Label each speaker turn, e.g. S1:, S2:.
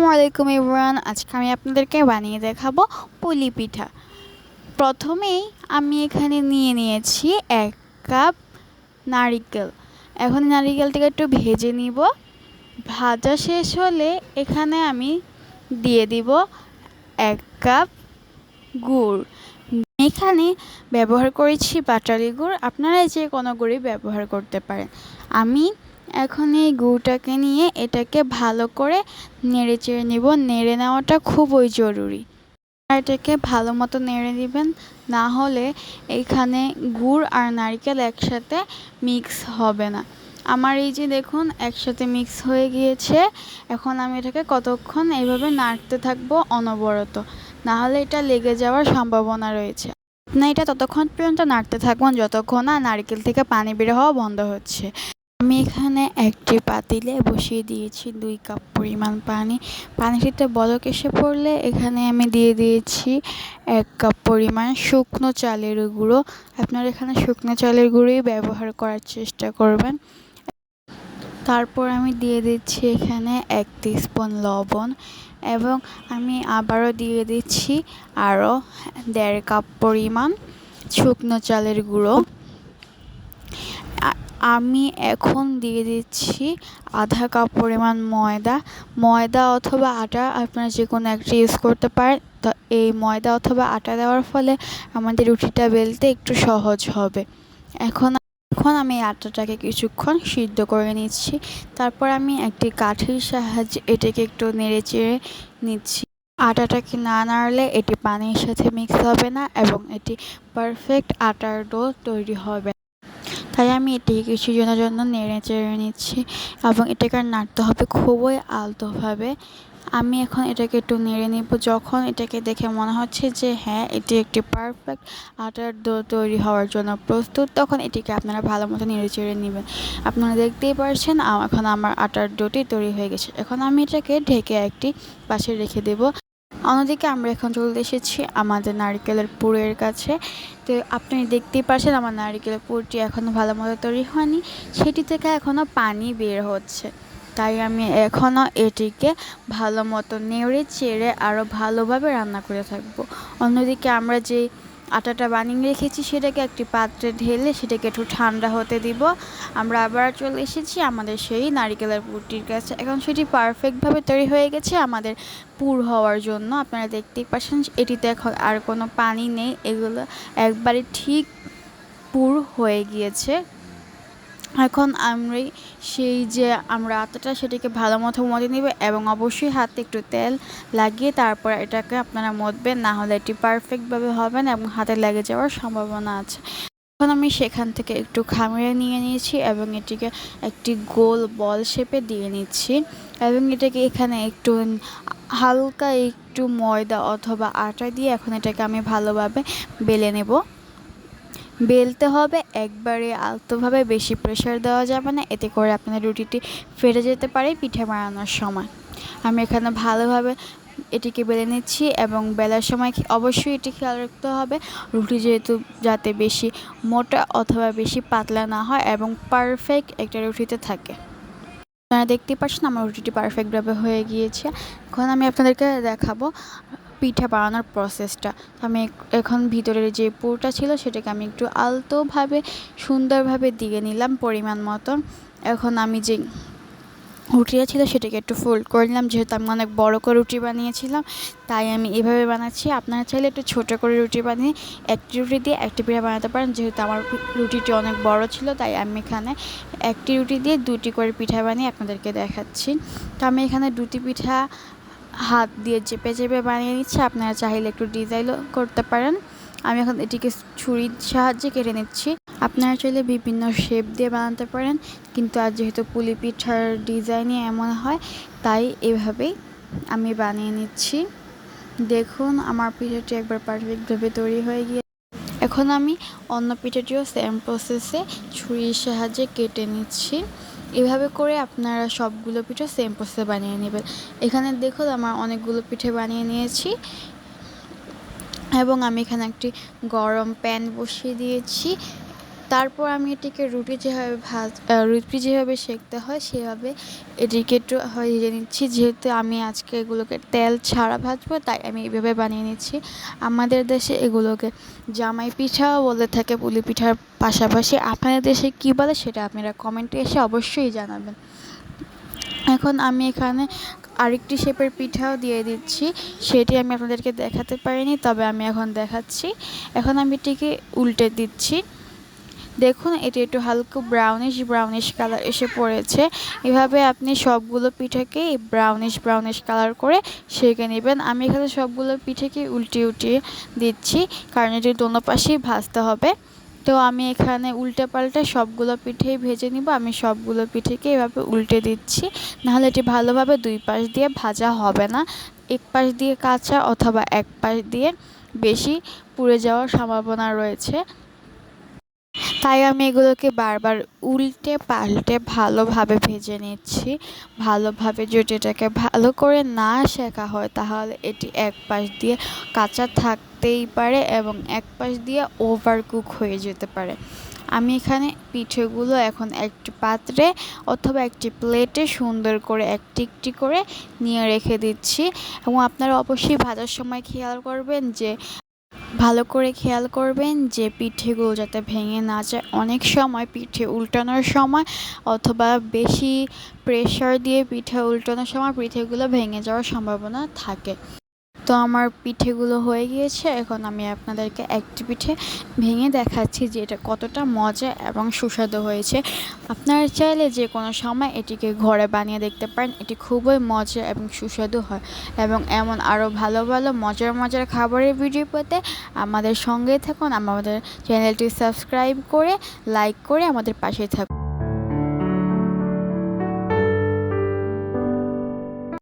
S1: আসসালামু আলাইকুম ইমরান আজকে আমি আপনাদেরকে বানিয়ে দেখাবো পুলি পিঠা। প্রথমেই আমি এখানে নিয়ে নিয়েছি এক কাপ নারিকেল। এখন নারিকেলটাকে একটু ভেজে নিব। ভাজা শেষ হলে এখানে আমি দিয়ে দিব এক কাপ গুড়। এখানে ব্যবহার করেছি বাটালি গুড়। আপনারা যে কোনো গুড়ই ব্যবহার করতে পারেন। আমি এখন এই গুড়টাকে নিয়ে এটাকে ভালো করে নেড়ে চেড়ে নেব। নেড়ে নেওয়াটা খুবই জরুরি। এটাকে ভালো মতো নেড়ে দিবেন না হলে এইখানে গুড় আর নারকেল একসাথে মিক্স হবে না। আমার এই যে দেখুন, একসাথে মিক্স হয়ে গিয়েছে। এখন আমি এটাকে কতক্ষণ এইভাবে নাড়তে থাকব অনবরত। না হলে এটা লেগে যাওয়ার সম্ভাবনা রয়েছে। আপনি এটা ততক্ষণ পর্যন্ত নাড়তে থাকবেন যতক্ষণ না নারকেল থেকে পানি বের হওয়া বন্ধ হচ্ছে। আমি এখানে একটি পাতিলে বসিয়ে দিয়েছি দুই কাপ পরিমাণ পানি। পানিটিতে বলক এসে পড়লে এখানে আমি দিয়ে দিয়েছি এক কাপ পরিমাণ শুকনো চালের গুঁড়ো। আপনারা এখানে শুকনো চালের গুঁড়োই ব্যবহার করার চেষ্টা করবেন। তারপর আমি দিয়ে দিচ্ছি এখানে এক স্পুন লবণ এবং আমি আবারও দিয়ে দিচ্ছি আরও দেড় কাপ পরিমাণ শুকনো চালের গুঁড়ো। আমি এখন দিয়ে দিচ্ছি আধা কাপ পরিমাণ ময়দা। ময়দা অথবা আটা আপনারা যে কোনো একটা ইউজ করতে পারেন। তো এই ময়দা অথবা আটা দেওয়ার ফলে আমাদের রুটিটা বেলতে একটু সহজ হবে। এখন এখন আমি আটাটাকে কিছুক্ষণ সিদ্ধ করে নিচ্ছি। তারপর আমি একটি কাঠির সাহায্যে এটাকে একটু নেড়ে চেড়ে নিচ্ছি। আটাটাকে না নাড়লে এটি পানির সাথে মিক্স হবে না এবং এটি পারফেক্ট আটার ডো তৈরি হবে। তাই আমি এটিকে কিছু জনের জন্য নেড়ে চেড়ে নিচ্ছি এবং এটাকে নাড়তে হবে খুবই আলতোভাবে। আমি এখন এটাকে একটু নেড়ে নিব। যখন এটাকে দেখে মনে হচ্ছে যে হ্যাঁ এটি একটি পারফেক্ট আটার দো তৈরি হওয়ার জন্য প্রস্তুত, তখন এটিকে আপনারা ভালো মতো নেড়ে চেড়ে নেবেন। আপনারা দেখতেই পারছেন এখন আমার আটার ডোটি তৈরি হয়ে গেছে। এখন আমি এটাকে ঢেকে একটি পাশে রেখে দেব। অন্যদিকে আমরা এখন চলে এসেছি আমাদের নারিকেলের পুরের কাছে। তো আপনি দেখতেই পারছেন আমার নারিকেলের পুরটি এখনও ভালো মতো তৈরি হয়নি। সেটি থেকে এখনও পানি বের হচ্ছে। তাই আমি এখনও এটিকে ভালো মতো নেড়ে, চেড়ে আরও ভালোভাবে রান্না করে থাকব। অন্যদিকে আমরা যে আটাটা বানিয়ে রেখেছি, সেটাকে একটি পাত্রে ঢেলে সেটাকে একটু ঠান্ডা হতে দিব। আমরা আবার চলে এসেছি আমাদের সেই নারিকেলের পুরটির কাছে। এখন সেটি পারফেক্টভাবে তৈরি হয়ে গেছে আমাদের পুর হওয়ার জন্য। আপনারা দেখতেই পাচ্ছেন এটিতে এখন আর কোনো পানি নেই। এগুলো একবারে ঠিক পুর হয়ে গিয়েছে। এখন আমরা সেই যে আমরা আটাটা সেটাকে ভালো মতো মতে নেবে এবং অবশ্যই হাতে একটু তেল লাগিয়ে তারপর এটাকে আপনারা মতবেন না হলে এটি পারফেক্টভাবে হবে না এবং হাতে লেগে যাওয়ার সম্ভাবনা আছে। এখন আমি সেখান থেকে একটু খামিরে নিয়ে নিয়েছি এবং এটিকে একটি গোল বল শেপে দিয়ে নিচ্ছি এবং এটাকে এখানে একটু হালকা একটু ময়দা অথবা আটা দিয়ে এখন এটাকে আমি ভালোভাবে বেলে নেব। বেলতে হবে, একবারে আলতোভাবে বেশি প্রেশার দেওয়া যাবে না, এতে করে আপনার রুটিটি ফেটে যেতে পারে পিঠে বানানোর সময়। আমি এখানে ভালোভাবে এটিকে বেলে নিচ্ছি এবং বেলার সময় অবশ্যই এটি খেয়াল রাখতে হবে। রুটি যেহেতু যাতে বেশি মোটা অথবা বেশি পাতলা না হয় এবং পারফেক্ট একটা রুটিতে থাকে। আপনারা দেখতেই পাচ্ছেন আমার রুটিটি পারফেক্টভাবে হয়ে গিয়েছে। এখন আমি আপনাদেরকে দেখাবো পিঠা বানানোর প্রসেসটা আমি এখন ভিতরের যে পুরটা ছিল সেটাকে আমি একটু আলতোভাবে, সুন্দরভাবে দিয়ে নিলাম পরিমাণ মতন এখন আমি যে রুটিটা ছিল সেটাকে একটু ফোল্ড করে নিলাম। যেহেতু আমি অনেক বড় করে রুটি বানিয়েছিলাম, তাই আমি এভাবে বানাচ্ছি। আপনারা চাইলে একটু ছোটো করে রুটি বানিয়ে একটি রুটি দিয়ে একটি পিঠা বানাতে পারেন। যেহেতু আমার রুটিটি অনেক বড় ছিল, তাই আমি এখানে একটি রুটি দিয়ে দুটি করে পিঠা বানিয়ে আপনাদেরকে দেখাচ্ছি। তো আমি এখানে দুটি পিঠা হাত দিয়ে চেপে চেপে বানিয়ে নিচ্ছে। আপনারা চাইলে একটু ডিজাইনও করতে পারেন। আমি এখন এটিকে ছুরির সাহায্যে কেটে নিচ্ছি। আপনারা চাইলে বিভিন্ন শেপ দিয়ে বানাতে পারেন। কিন্তু আর যেহেতু পুলি পিঠার ডিজাইনই এমন হয়, তাই এভাবেই আমি বানিয়ে নিচ্ছি। দেখুন, আমার পিঠাটি একবার পারফেক্টভাবে তৈরি হয়ে গিয়ে এখন আমি অন্য পিঠাটিও সেম প্রসেসে ছুরির সাহায্যে কেটে নিচ্ছি। এভাবে করে আপনারা সবগুলো পিঠে সেম প্রসেসে বানিয়ে নেবেন। এখানে দেখুন আমার অনেকগুলো পিঠে বানিয়ে নিয়েছি। এবং আমি এখানে একটি গরম প্যান বসিয়ে দিয়েছি। তারপর আমি এটিকে রুটি যেভাবে ভাজ রুটি যেভাবে সেঁকতে হয়, সেভাবে এটিকে একটু ভেজে নিচ্ছি। যেহেতু আমি আজকে এগুলোকে তেল ছাড়া ভাজবো, তাই আমি এইভাবে বানিয়ে নিচ্ছি। আমাদের দেশে এগুলোকে জামাই পিঠাও বলে থাকে, পুলি পিঠার পাশাপাশি। আপনাদের দেশে কী বলে সেটা আপনারা কমেন্টে এসে অবশ্যই জানাবেন। এখন আমি এখানে আরেকটি শেপের পিঠাও দিয়ে দিচ্ছি। সেটি আমি আপনাদেরকে দেখাতে পারিনি, তবে আমি এখন দেখাচ্ছি। এখন আমি এটিকে উল্টে দিচ্ছি। দেখুন, এটি একটু হালকা ব্রাউনিশ ব্রাউনিশ কালার এসে পড়েছে। এভাবে আপনি সবগুলো পিঠাকে ব্রাউনিশ ব্রাউনিশ কালার করে সেঁকে নেবেন। আমি এখানে সবগুলো পিঠেকে উল্টিয়ে উল্টিয়ে দিচ্ছি, কারণ এটি দোনো পাশেই ভাজতে হবে। তো আমি এখানে উল্টে পাল্টে সবগুলো পিঠেই ভেজে নিব। আমি সবগুলো পিঠেকে এভাবে উল্টে দিচ্ছি। নাহলে এটি ভালোভাবে দুই পাশ দিয়ে ভাজা হবে না। এক পাশ দিয়ে কাঁচা অথবা এক পাশ দিয়ে বেশি পুড়ে যাওয়ার সম্ভাবনা রয়েছে। তাই আমি এগুলোকে বারবার উল্টে পাল্টে ভালোভাবে ভেজে নিচ্ছি। ভালোভাবে যদি এটাকে ভালো করে না শেখা হয়, তাহলে এটি এক পাশ দিয়ে কাঁচা থাকতেই পারে এবং এক পাশ দিয়ে ওভার কুক হয়ে যেতে পারে। আমি এখানে পিঠেগুলো এখন একটি পাত্রে অথবা একটি প্লেটে সুন্দর করে একটি একটি করে নিয়ে রেখে দিচ্ছি। এবং আপনারা অবশ্যই ভাজার সময় খেয়াল করবেন যে ভালো করে খেয়াল করবেন যে পিঠেগুলো যাতে ভেঙে না যায়। অনেক সময় পিঠে উল্টানোর সময় অথবা বেশি প্রেশার দিয়ে পিঠে উল্টানোর সময় পিঠেগুলো ভেঙে যাওয়ার সম্ভাবনা থাকে। তো আমার পিঠেগুলো হয়ে গিয়েছে। এখন আমি আপনাদেরকে একটি পিঠে ভেঙে দেখাচ্ছি যে এটা কতটা মজা এবং সুস্বাদু হয়েছে। আপনারা চাইলে যে কোনো সময় এটিকে ঘরে বানিয়ে দেখতে পারেন। এটি খুবই মজা এবং সুস্বাদু হয় এবং এমন আরও ভালো ভালো, মজার মজার খাবারের ভিডিও পেতে আমাদের সঙ্গে থাকুন। আমাদের চ্যানেলটি সাবস্ক্রাইব করে, লাইক করে আমাদের পাশে থাকুন।